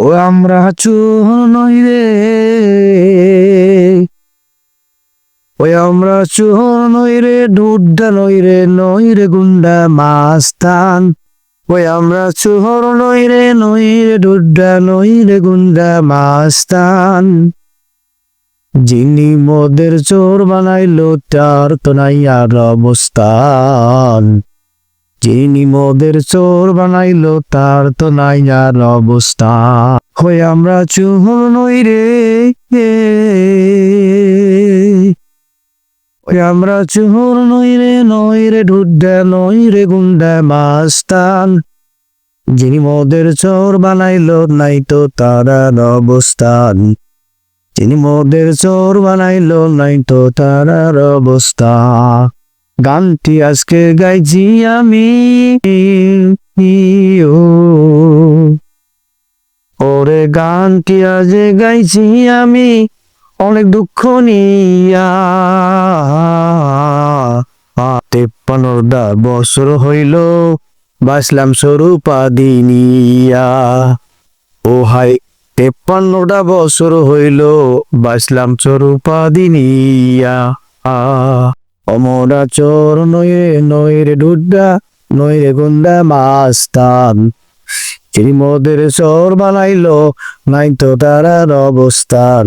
ও আমরা চোর নই রে। ওই আমরা চোর নই রে ডুড্ডা নই রে নই রে গুন্ডা মাস্তান। ওই আমরা চোর নই রে নই রে ডুড্ডা নই রে গুন্ডা মাস্তান। যিনি মোদের চোর বানাইলো, তার তো নাই আর অবস্থান। যিনি মদের চোর বানাইল, তার তো নাই আর অবস্থা। হয়ে আমরা চোর নই রে। ওই আমরা চোর নই রে নই রে ঢুড্ডা, নই রে গুন্ডা মাস্তান। যিনি মদের চোর বানাইলো, নাই তো তার আর অবস্থান। যিনি মোদের চোর বানাইল, নাই তো তার আর অবস্থা। গানটি আজকে গাইছি আমি। ওরে গানটি আজ গাইছি আমি। অনেক দুঃখ নিয়া। তেপ্পান্নটা বছর হইল বাসলাম স্বরূপা দিনিয়া। ও হাই তেপ্পান্নটা বছর হইল বাসলাম স্বরূপা দিনিয়া। আ অমরা চোর নয়ে নইরে ডুড্ডা, নইরে গুন্ডা মাস্তান। যিনি মদের চোর বানাইলো নাই তো তারার অবস্থান।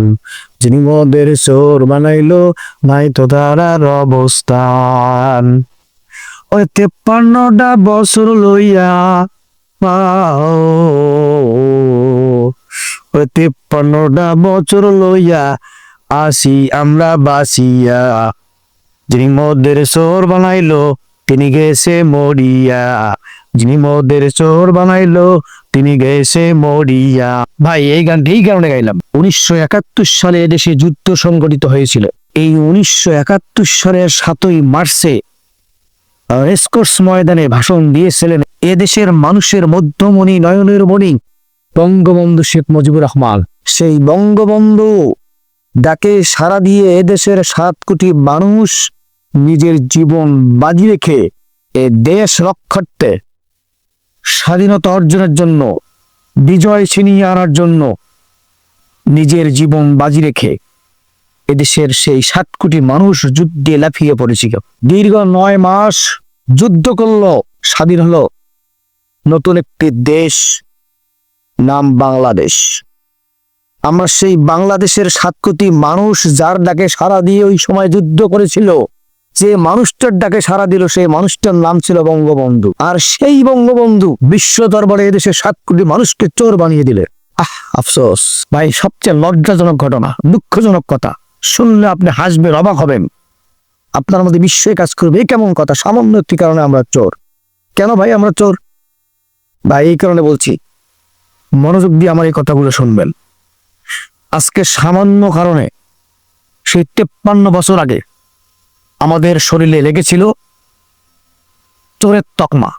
যিনি মদের চোর বানাইলো নাই তো তারার অবস্থান। ওই তেপ্পান্নটা বছর লইয়া ওই তেপ্পান্নটা বছর লইয়া আসি আমরা বাসিয়া যিনি মোদের চোর বানাইলো, তিনি গেছে মরিয়া। যিনি মোদের চোর বানাইলো, তিনি গেছে মরিয়া। ভাই, এই গানটি এই কারণে গাইলাম। উনিশশো একাত্তর সালে এদেশে যুদ্ধ সংগঠিত হয়েছিল। এই উনিশশো একাত্তর সালের সাতই মার্চে রেসকোর্স ময়দানে ভাষণ দিয়েছিলেন এদেশের মানুষের মধ্যমণি, নয়নের মণি, বঙ্গবন্ধু শেখ মুজিবুর রহমান। সেই বঙ্গবন্ধু ডাকে সারা দিয়ে এদেশের সাত কোটি মানুষ নিজের জীবন বাজি রেখে এ দেশ রক্ষার্থে স্বাধীনতা অর্জনের জন্য, বিজয় ছিনিয়ে আনার জন্য নিজের জীবন বাজি রেখে এদেশের সেই সাত কোটি মানুষ যুদ্ধে লাফিয়ে পড়েছিল দীর্ঘ নয় মাস যুদ্ধ করল, স্বাধীন হলো নতুন একটি দেশ, নাম বাংলাদেশ। আমরা সেই বাংলাদেশের সাত কোটি মানুষ যার ডাকে সারা দিয়ে ওই সময় যুদ্ধ করেছিল, যে মানুষটার ডাকে সারা দিল সেই মানুষটার নাম ছিল বঙ্গবন্ধু। আর সেই বঙ্গবন্ধু বিশ্ব দরবারে এদেশের সাত কোটি মানুষকে চোর বানিয়ে দিলে। আহ, আফসোস। ভাই, সবচেয়ে লজ্জাজনক ঘটনা, দুঃখজনক কথা। শুনলে আপনি হাসবেন, অবাক হবেন। আপনার মধ্যে বিস্ময় কাজ করবে এই কেমন কথা? সামান্য একটি কারণে আমরা চোর। কেন ভাই আমরা চোর? ভাই, এই কারণে বলছি, মনোযোগ দিয়ে আমার এই কথাগুলো শুনবেন। আজকে সামান্য কারণে সেই তেপ্পান্ন বছর আগে আমাদের শরীরে লেগেছিল চোরের তকমা।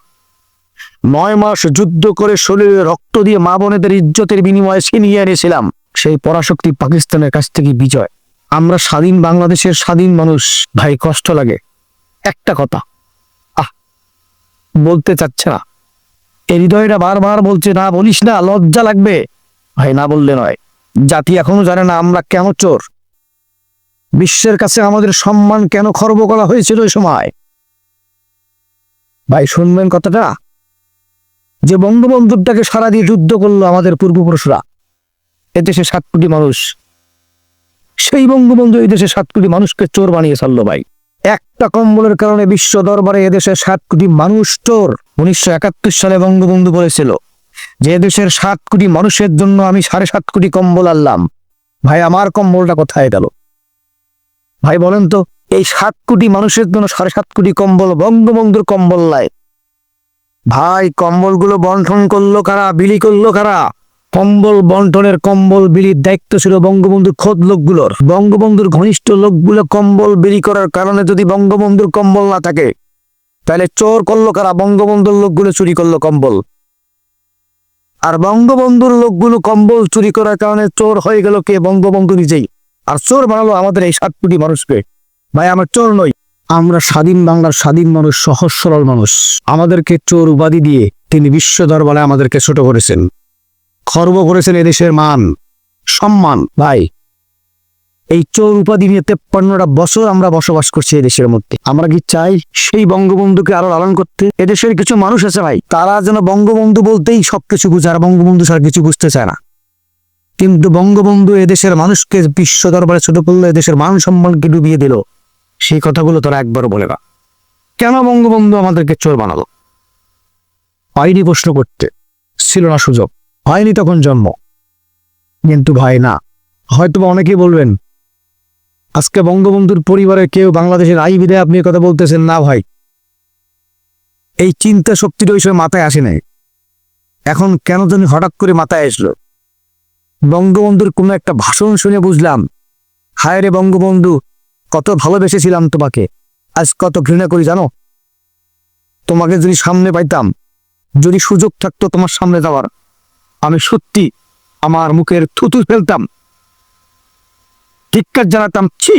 নয় মাস যুদ্ধ করে শরীরে রক্ত দিয়ে মা বোনেদের ইজ্জতের বিনিময়ে ছিনিয়ে এনেছিলাম সেই পরাশক্তি পাকিস্তানের কাছ থেকে বিজয়। আমরা স্বাধীন বাংলাদেশের স্বাধীন মানুষ, ভাই, কষ্ট লাগে। একটা কথা। আহ, বলতে চাচ্ছে না। এই হৃদয়টা বারবার বলছে, না বলিস না, লজ্জা লাগবে। ভাই, না বললে নয়। জাতি এখনও জানে না আমরা কেন চোর। বিশ্বের কাছে আমাদের সম্মান কেন খর্ব করা হয়েছিল ওই সময়? ভাই, শুনবেন কথাটা? যে বঙ্গবন্ধুরটাকে সারা দিয়ে যুদ্ধ করল আমাদের পূর্বপুরুষরা এদেশে সাত কোটি মানুষ। সেই বঙ্গবন্ধু এই দেশে সাত কোটি মানুষকে চোর বানিয়ে ছাড়লো ভাই। একটা কম্বলের কারণে বিশ্ব দরবারে এদেশে সাত কোটি মানুষ চোর। উনিশশো একাত্তর সালে বঙ্গবন্ধু বলেছিল যে দেশের সাত কোটি মানুষের জন্য আমি সাড়ে সাত কোটি কম্বল আনলাম। ভাই, আমার কম্বলটা কোথায় গেল? ভাই, বলেন তো, এই সাত কোটি মানুষের জন্য সাড়ে সাত কোটি কম্বল বঙ্গবন্ধুর কম্বল নাই। ভাই, কম্বলগুলো বন্টন করল কারা, বিলি করল কারা? কম্বল বন্টনের কম্বল বিলির দায়িত্ব ছিল বঙ্গবন্ধুর খোদ লোকগুলোর। বঙ্গবন্ধুর ঘনিষ্ঠ লোকগুলো কম্বল বিলি করার কারণে যদি বঙ্গবন্ধুর কম্বল না থাকে, তাহলে চোর করল কারা? বঙ্গবন্ধুর লোকগুলো চুরি করল কম্বল। আর বঙ্গবন্ধুর লোকগুলো কম্বল চুরি করার কারণে চোর হয়ে গেল কে? বঙ্গবন্ধু নিজেই। আর চোর বানালো আমাদের এই সাত কোটি মানুষকে। ভাই, আমার চোর নই। আমরা স্বাধীন বাংলার স্বাধীন মানুষ, সহজ সরল মানুষ। আমাদেরকে চোর উপাধি দিয়ে তিনি বিশ্ব দরবারে আমাদেরকে ছোট করেছেন। খর্ব করেছেন এদেশের মান, সম্মান। ভাই এই চোর উপাধি নিয়ে তেপ্পান্নটা বছর আমরা বসবাস করছি এই দেশের মধ্যে। আমরা কি চাই সেই বঙ্গবন্ধুকে আরও লালন করতে? এদেশের কিছু মানুষ আছে ভাই, তারা যেন বঙ্গবন্ধু বলতেই সবকিছু বুঝে, আর বঙ্গবন্ধু ছাড়া কিছু বুঝতে চায় না। কিন্তু বঙ্গবন্ধু এদেশের মানুষকে বিশ্ব দরবারে ছোট করল, এদেশের মান সম্মানকে ডুবিয়ে দিল। সেই কথাগুলো তারা একবারও বলে না। কেন বঙ্গবন্ধু আমাদেরকে চোর বানালো? হয়নি প্রশ্ন করতে। ছিল না সুযোগ। হয়নি তখন জন্ম। কিন্তু ভাই না হয়তো অনেকেই বলবেন আজকে বঙ্গবন্ধুর পরিবারের কেউ বাংলাদেশের আই বিদায় আপনি কথা বলতেছেন না ভাই। এই চিন্তা শক্তিটা ওই সময় মাথায় আসে নাই। এখন কেন জানি হঠাৎ করে মাথায় আসলো। বঙ্গবন্ধুর কোনো একটা ভাষণ শুনে বুঝলাম, হায় রে বঙ্গবন্ধু, কত ভালোবেসেছিলাম তোমাকে, আজ কত ঘৃণা করি জানো? তোমাকে যদি সামনে পাইতাম, যদি সুযোগ থাকতো তোমার সামনে যাওয়ার, আমি সত্যি আমার মুখের থুতু ফেলতাম। ধিক্কার জানাতাম, ছি,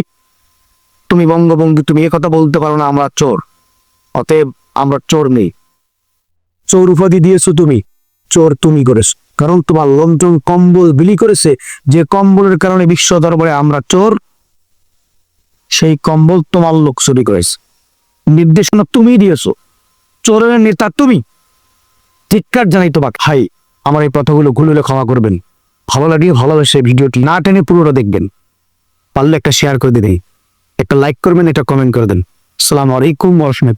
তুমি বঙ্গবন্ধু, তুমি কথা বলতে পারো না, আমরা চোর। অতএব আমরা চোর নেই। চোর উপাধি দিয়েছ তুমি, চোর তুমি করেছ। কারণ তোমার লোকজন কম্বল বিলি করেছে, যে কম্বলের কারণে বিশ্ব দরবারে আমরা চোর, সেই কম্বল তোমার লোক চুরি করেছে। নির্দেশনা তুমি দিয়েছ, চোরের নেতা তুমি। ধিক্কার জানাই তোমাকে। হাই, আমার এই কথাগুলো ভুললে ক্ষমা করবেন। ভালো লাগিয়ে ভালোবেসে ভিডিওটি না টেনে পুরোটা দেখবেন। পারলে একটা শেয়ার করে দিন একটা লাইক করবেন, একটা কমেন্ট করে দেন। সালাম আলাইকুম ওরহমতুল্লাহ